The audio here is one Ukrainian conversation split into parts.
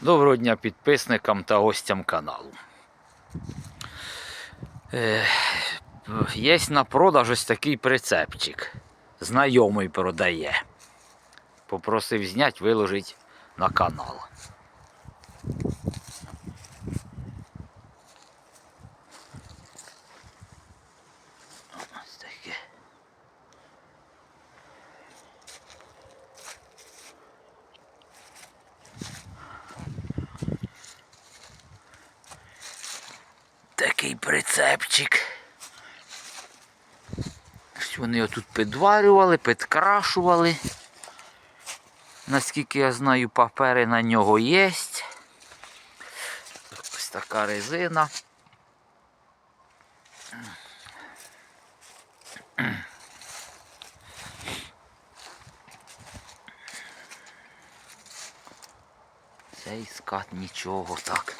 Доброго дня підписникам та гостям каналу. Е, є на продаж ось такий прицепчик. Знайомий продає. Попросив зняти, виложити на канал. Ось таке. Такий прицепчик. Вони його тут підварювали, підкрашували. Наскільки я знаю, папери на нього є. Ось така резина. Цей скат нічого так.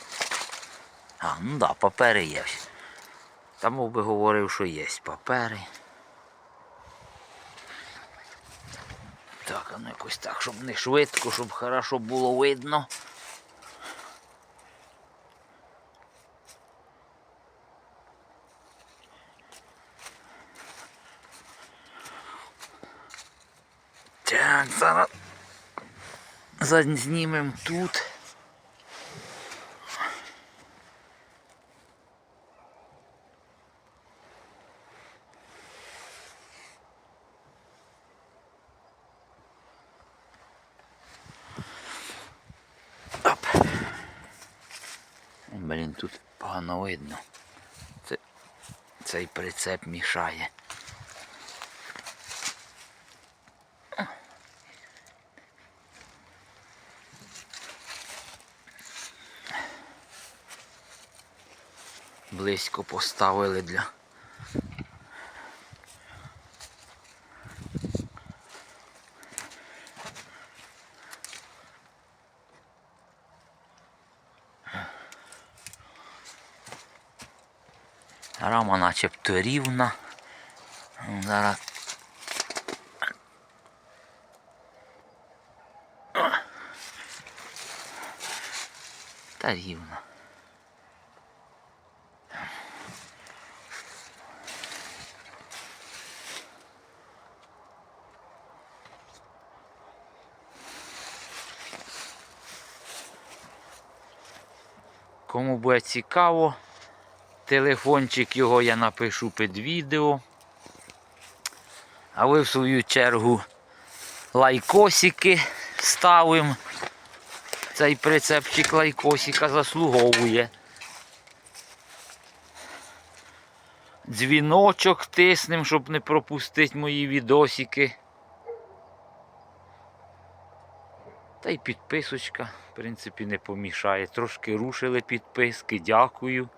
А, ну да, папери є. Та мов би говорив, що є папери. Так, а ну якось так, щоб не швидко, щоб хорошо було видно. Так, зараз знімемо тут. Блін, тут погано видно. Це, цей прицеп мішає. Близько поставили для. Рама начебто рівна. Зараз. Та рівна. Кому буде цікаво, телефончик його я напишу під відео. А ви в свою чергу лайкосики ставимо. Цей прицепчик лайкосика заслуговує. Дзвіночок тиснем, щоб не пропустити мої відосики. Та й підписочка, в принципі, не помішає. Трошки рушили підписки, дякую.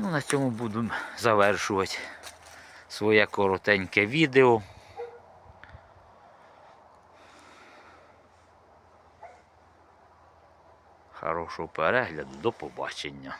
Ну, на цьому буду завершувати своє коротеньке відео. Хорошого перегляду, до побачення.